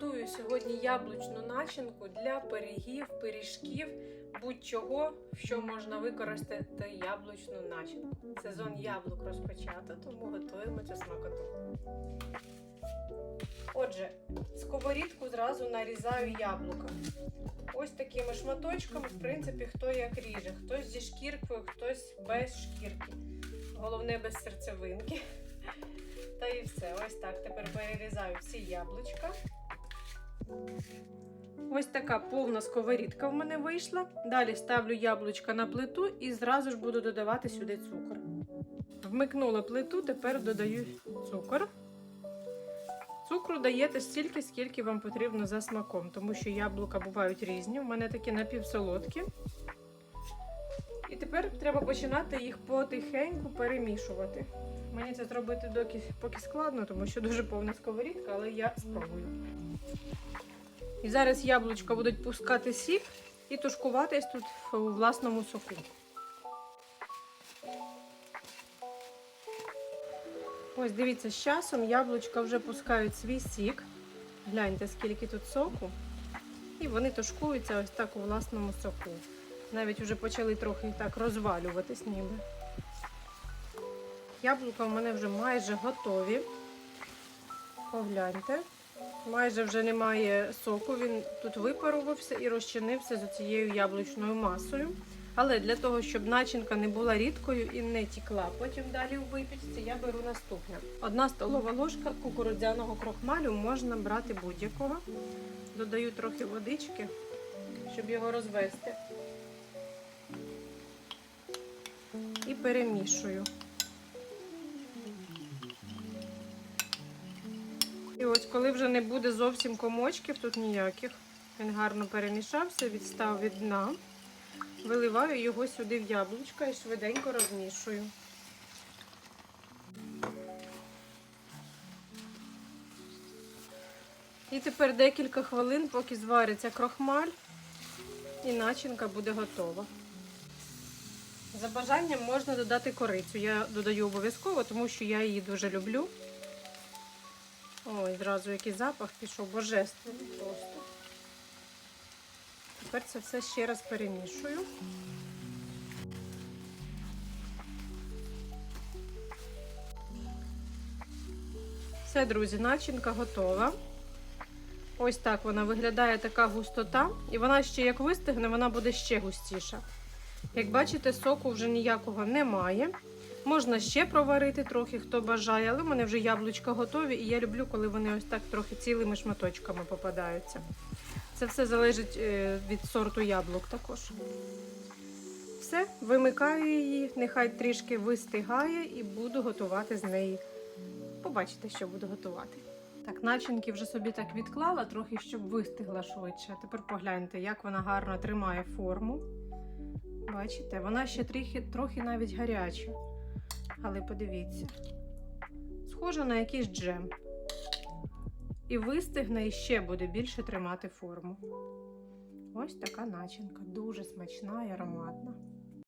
Готую сьогодні яблучну начинку для пирігів, пиріжків, будь-чого, що можна використати яблучну начинку. Сезон яблук розпочато, тому готуємо цю смакоту. Отже, сковорідку зразу нарізаю яблука. Ось такими шматочками, в принципі, хто як ріже. Хтось зі шкіркою, хтось без шкірки. Головне без серцевинки. Та і все. Ось так. Тепер перерізаю всі яблучка. Ось така повна сковорідка в мене вийшла. Далі ставлю яблучка на плиту і зразу ж буду додавати сюди цукор. Вмикнула плиту, тепер додаю цукор. Цукру даєте стільки, скільки вам потрібно за смаком, тому що яблука бувають різні. У мене такі напівсолодкі. І тепер треба починати їх потихеньку перемішувати. Мені це зробити доки, поки складно, тому що дуже повна сковорідка, але я спробую. І зараз яблучка будуть пускати сік і тушкуватись тут у власному соку. Ось дивіться, з часом яблучка вже пускають свій сік. Гляньте, скільки тут соку. І вони тушкуються ось так у власному соку. Навіть вже почали трохи так розвалюватись ніби. Яблука в мене вже майже готові. Погляньте. Майже вже немає соку, він тут випарувався і розчинився з цією яблучною масою. Але для того, щоб начинка не була рідкою і не тікла потім далі у випічці, я беру наступне. Одна столова ложка кукурудзяного крохмалю можна брати будь-якого. Додаю трохи водички, щоб його розвести. Перемішую. І ось коли вже не буде зовсім комочків, тут ніяких, він гарно перемішався, відстав від дна. Виливаю його сюди в яблучка і швиденько розмішую. І тепер декілька хвилин, поки звариться крохмаль, і начинка буде готова. За бажанням можна додати корицю. Я додаю обов'язково, тому що я її дуже люблю. Ой, зразу який запах пішов, божественний просто. Тепер це все ще раз перемішую. Все, друзі, начинка готова. Ось так вона виглядає така густота. І вона ще як вистигне, вона буде ще густіша. Як бачите, соку вже ніякого немає. Можна ще проварити трохи, хто бажає, але в мене вже яблучка готові, і я люблю, коли вони ось так трохи цілими шматочками попадаються. Це все залежить е, від сорту яблук також. Все, вимикаю її, нехай трішки вистигає і буду готувати з неї. Побачите, що буду готувати. Так, начинки вже собі так відклала, трохи, щоб вистигла швидше. Тепер погляньте, як вона гарно тримає форму. Бачите, вона ще трохи, трохи навіть гаряча. Але подивіться, схожа на якийсь джем. І вистигне і ще буде більше тримати форму. Ось така начинка, дуже смачна і ароматна.